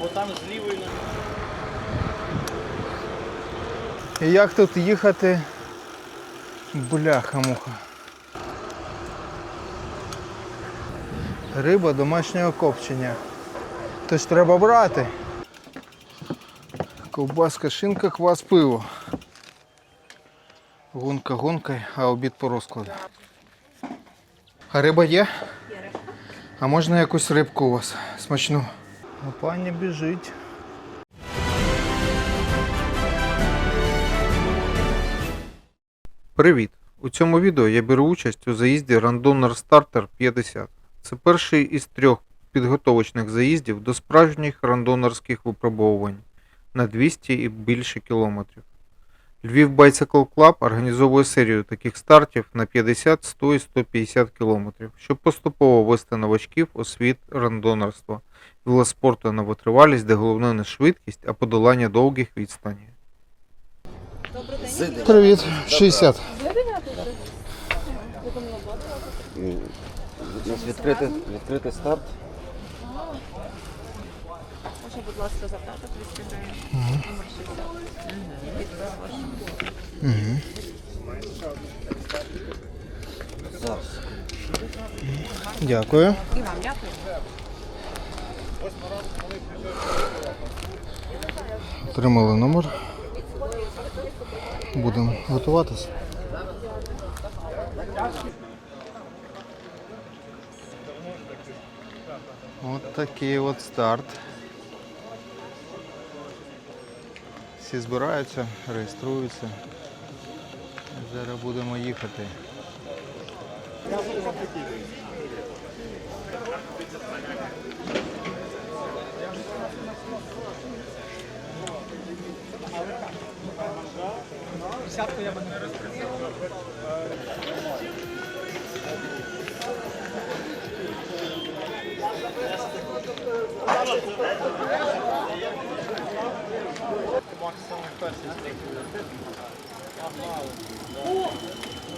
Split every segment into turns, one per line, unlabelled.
Бо там з лівої.
І як тут їхати? Бляха-муха. Риба домашнього копчення. Тож треба брати. Ковбаска, шинка, квас, пиво. Гонка гонкою, а обід по розкладу. А риба є? А можна якусь рибку у вас смачну? Ну, пані біжить. Привіт! У цьому відео я беру участь у заїзді Randonner Starter 50. Це перший із трьох підготовочних заїздів до справжніх рандонерських випробовувань на 200 і більше кілометрів. Львів Bicycle Club організовує серію таких стартів на 50, 100 і 150 кілометрів, щоб поступово вести новачків у світ рандонерства, велоспорту на витривалість, де головне не швидкість, а подолання довгих відстаней. Привіт, 60.
У нас відкритий, відкритий старт.
Можна, будь ласка, забрати 200. Номер 60.
Зараз.
Дякую.
І вам дякую.
Отримали номер. Будемо готуватися. От такий от старт. Всі збираються, реєструються. Зараз будемо їхати.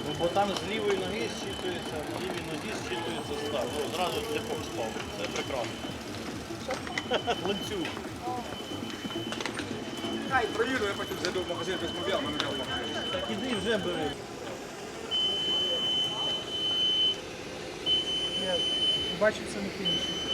Ну, бо там з лівої ноги зчитується, на лівій нозі зчитується став. Ну, одразу депок спав. Це прекрасно. Ланцюг.
Хай проїду, я потім зайду в магазин без мобіл, мене
іди вже бери.
Бачив це на фініші.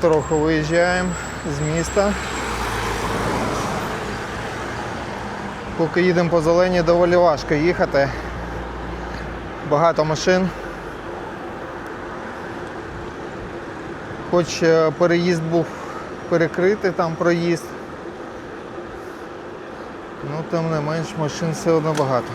Потроху виїжджаємо з міста. Поки їдемо по зелені, доволі важко їхати. Багато машин. Хоч е, переїзд був перекритий, там проїзд. Ну, тим не менш машин все одно багато.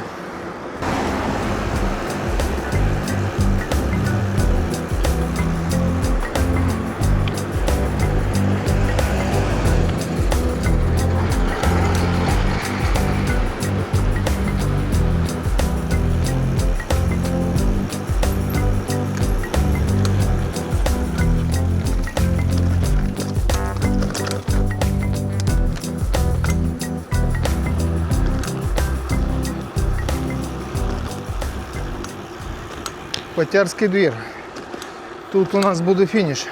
Потярський двір. Тут у нас буде фініш.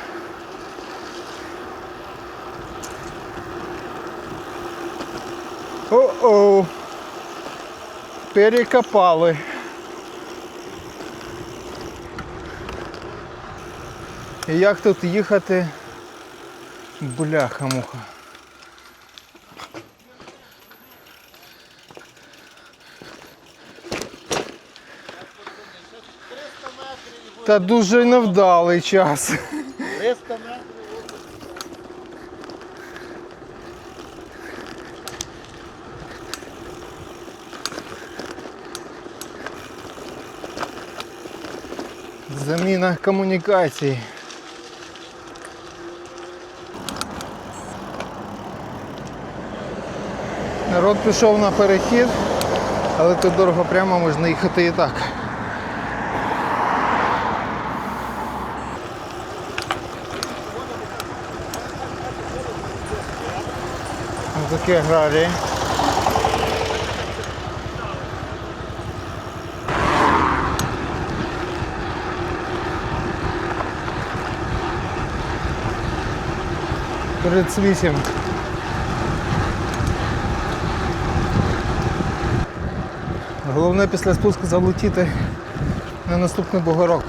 О-оу. Перекопали. І як тут їхати? Бляха-муха. Та дуже невдалий час.
300 метрів.
Заміна комунікацій. Народ пішов на перехід, але тут дорого прямо можна їхати і так. Ось такі аграрії. Тридцять вісім. Головне після спуску залетіти на наступний бугорок.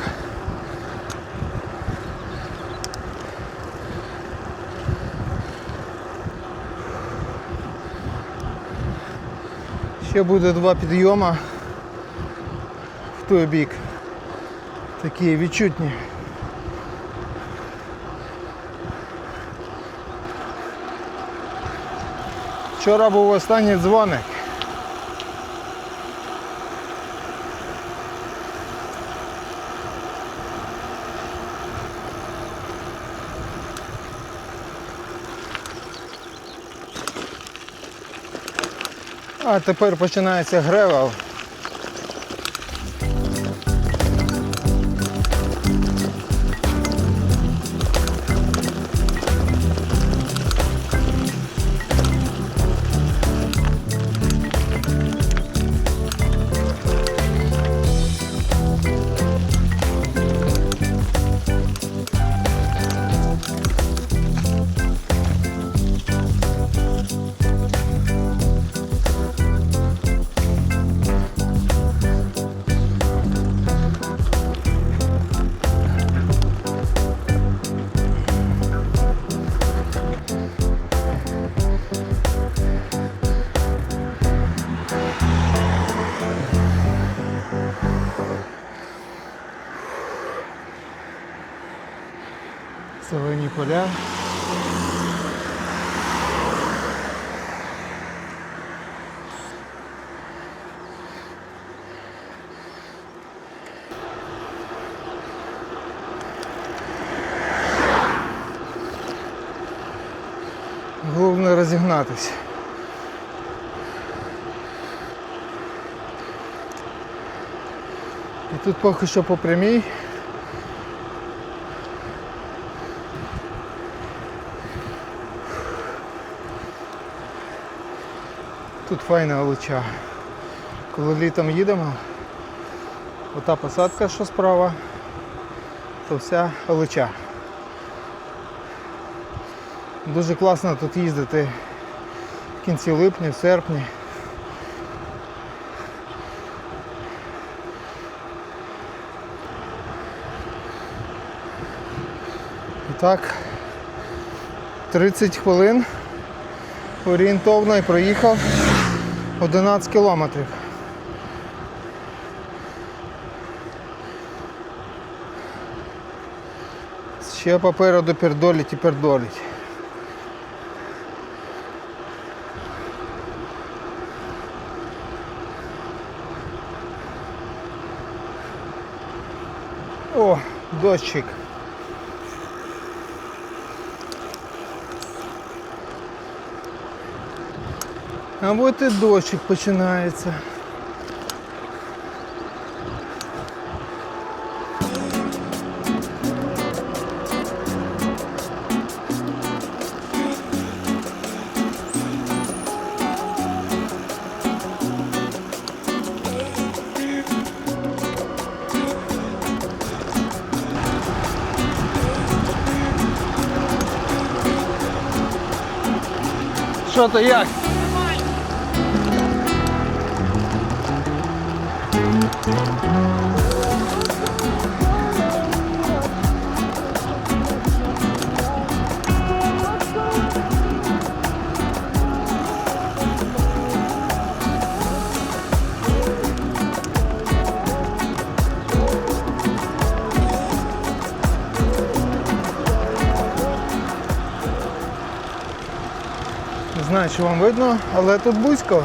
Ще буде два підйома в той бік. Такі відчутні. Вчора був останній дзвоник. А тепер починається гревел. Розігнатися. І тут поки що по прямій. Тут файна олича. Коли літом їдемо, ота посадка, що справа, то вся олича. Дуже класно тут їздити в кінці липня, в серпні. І так, 30 хвилин орієнтовно і проїхав 11 кілометрів. Ще попереду пердолить і пердолить. О, дощик. А от і дощик починається. Що то як? знаю, чи вам видно, але тут близько.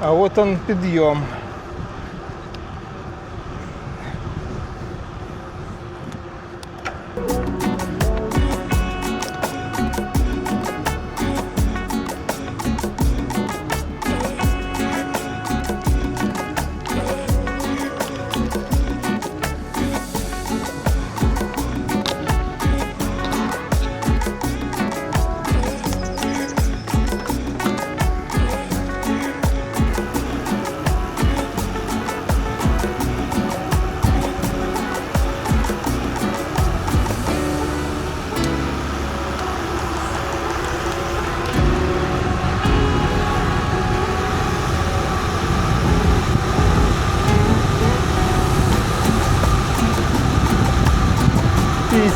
А от он підйом.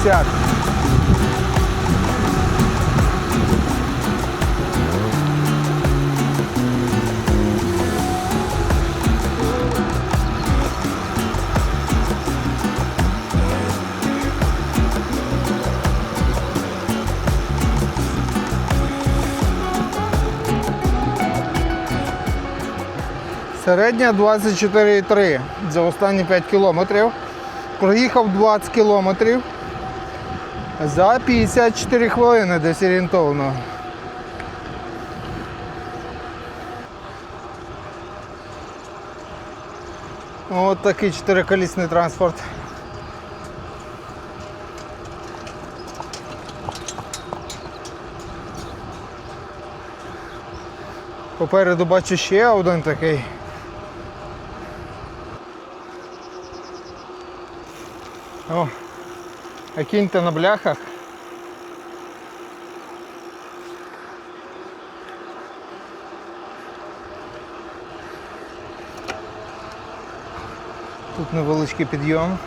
П'ятдесят. Середня 24,3 за останні 5 кілометрів. Проїхав 20 кілометрів за 54 хвилини десь орієнтовно. От такий чотириколісний транспорт. Попереду бачу ще один такий. О, а кінь-то на бляхах. Тут невеличкий підйом.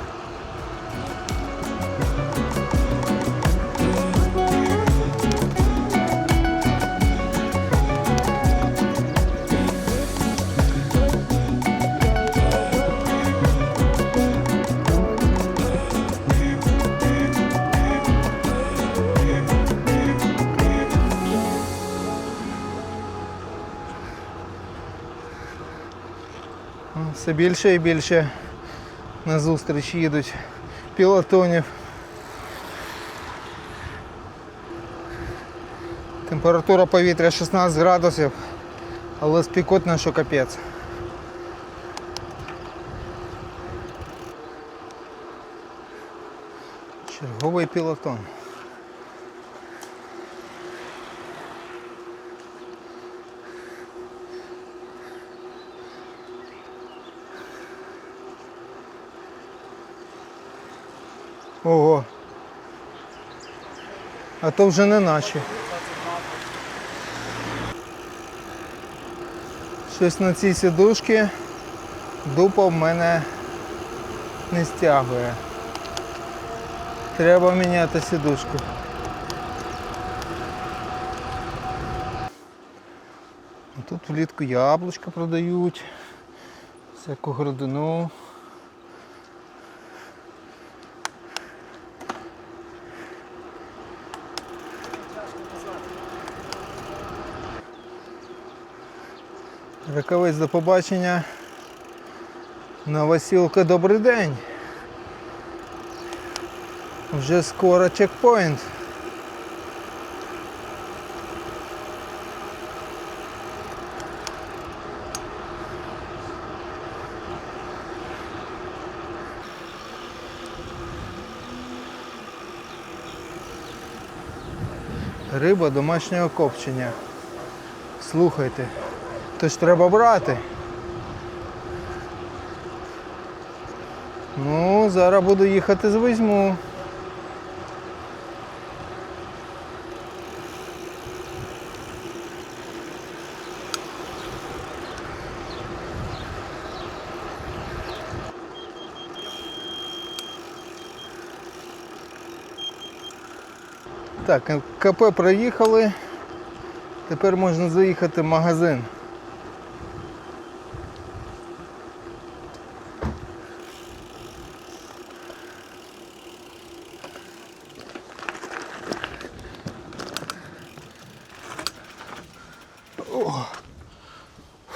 Все більше і більше на зустріч їдуть пілотонів. Температура повітря 16 градусів, але спекотно, що капець. Черговий пілотон. Ого. А то вже не наші. Щось на цій сідушці дупа в мене не стягує. Треба міняти сідушку. Тут влітку яблучка продають, всяку городину. Раковець до побачення. Новосілка, добрий день. Вже скоро чекпоінт. Риба домашнього копчення. Слухайте, то ж треба брати. Ну, зараз буду їхати з візьму. Так, КП проїхали. Тепер можна заїхати в магазин.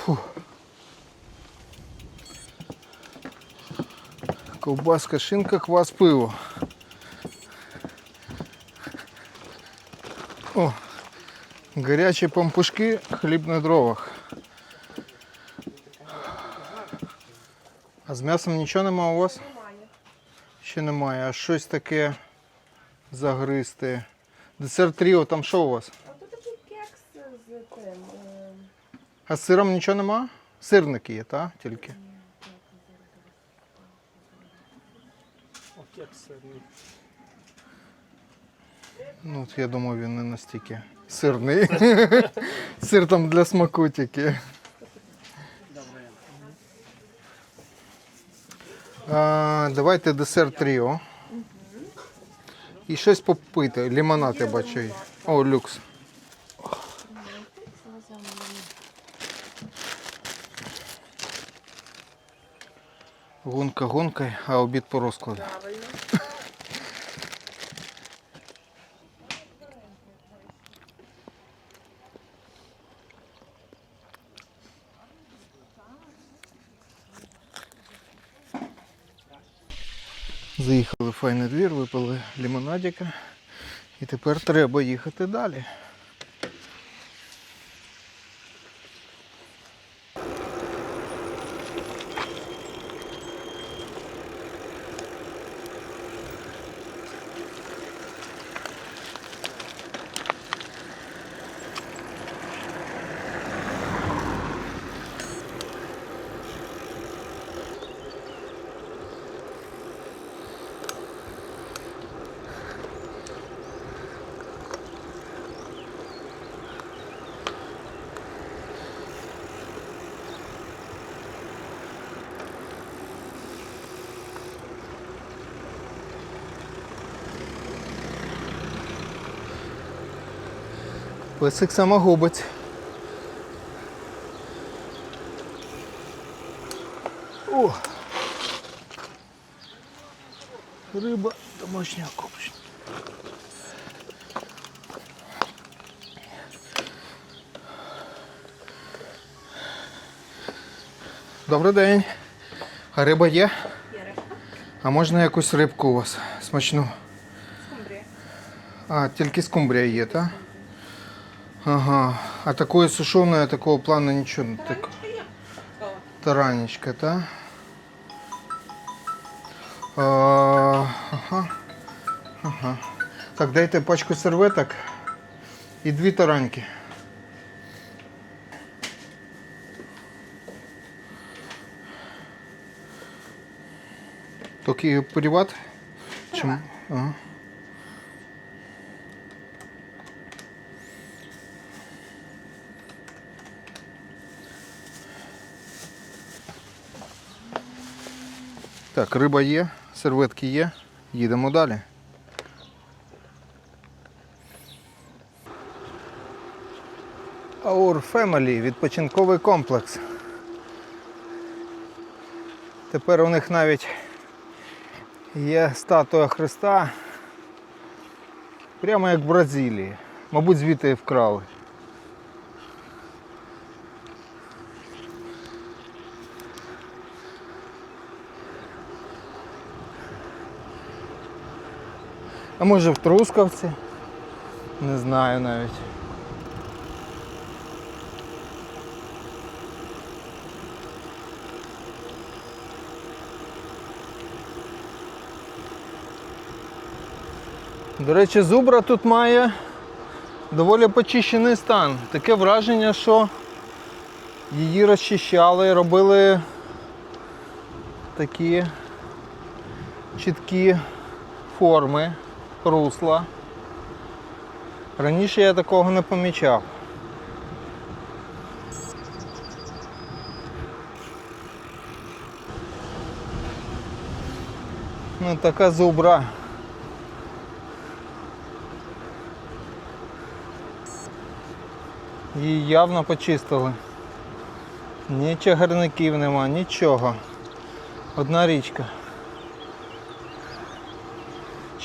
Фу. Ковбаска, шинка, квас, пиво. О, гарячі помпушки, хліб на дровах. А з м'ясом нічого немає у вас? Немає. Ще немає. А щось таке загристе. Десерт тріо, там що у вас?
А з
сиром нічого нема? Сирники є, так? Тільки. Ну, от я думаю, він не настільки сирний. Сир там для смаку тільки. А, давайте десерт тріо. І щось попити. Лимонад я бачу. О, люкс. Гонка гонкою, а обід по розкладу. Заїхали в файний двір, випили лимонадика. І тепер треба їхати далі. Песик самогубець. О! Риба домашнього копчення. Добрий день. А риба є?
Є риба.
А можна якусь рибку у вас смачну?
Скумбрія.
А, тільки скумбрія є, так? Ага. А такої сушеної, такого плану нічого не так. Таранечка, так? А, ага. Ага. Так, дайте пачку серветок і дві тараньки. Тільки приват? Чому? Ага. Так, риба є, серветки є. Їдемо далі. Our Family відпочинковий комплекс. Тепер у них навіть є статуя Христа. Прямо як в Бразилії. Мабуть, звідти і вкрали. А може в Трускавці? Не знаю навіть. До речі, зубра тут має доволі почищений стан. Таке враження, що її розчищали, робили такі чіткі форми, русла. Раніше я такого не помічав. Ну, така зубра. Її явно почистили. Ні чагарників нема, нічого. Одна річка.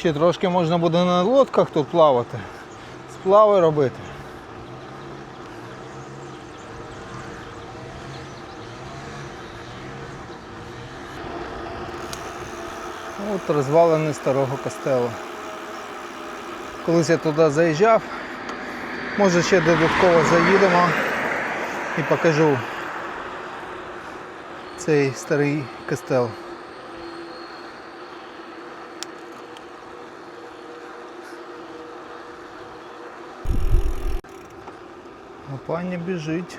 Ще трошки можна буде на лодках тут плавати, сплави робити. От розвалини старого костелу. Колись я туди заїжджав, може ще додатково заїдемо і покажу цей старий костел. Пані біжить.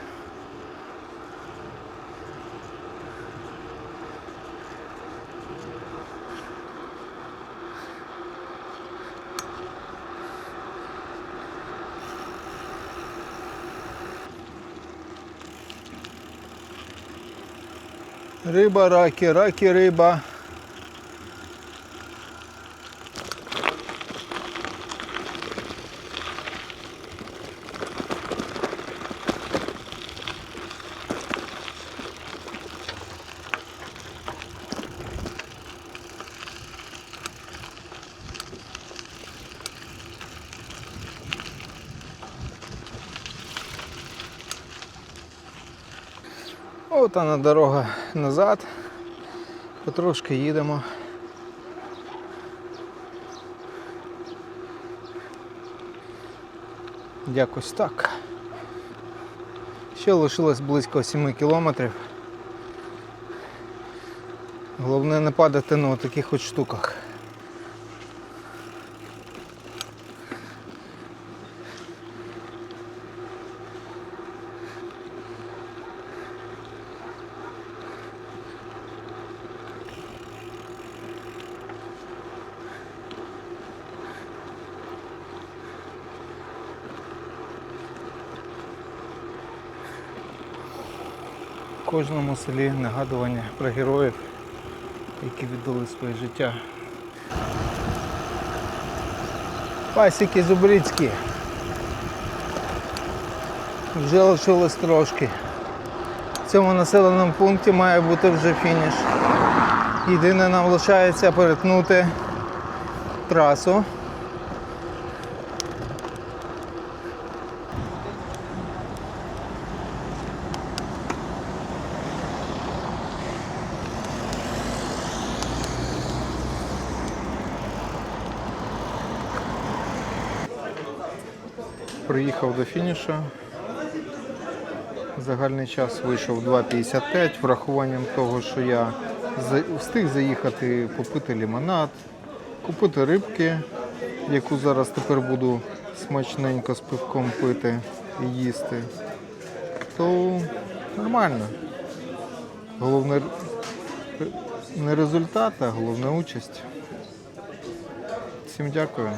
Риба, раки, раки, риба. От дорога назад. Потрошки їдемо. Якось так. Ще лишилось близько 7 кілометрів. Головне не падати на таких от штуках. Кожному селі нагадування про героїв, які віддали своє життя. Пасіки Зубрицькі. Вже лишилось трошки. В цьому населеному пункті має бути вже фініш. Єдине нам лишається перетнути трасу. Приїхав до фінішу. Загальний час вийшов 2.55, врахуванням того, що я встиг заїхати попити лимонад, купити рибки, яку зараз тепер буду смачненько з пивком пити і їсти. То нормально. Головне не результат, а головне участь. Всім дякую.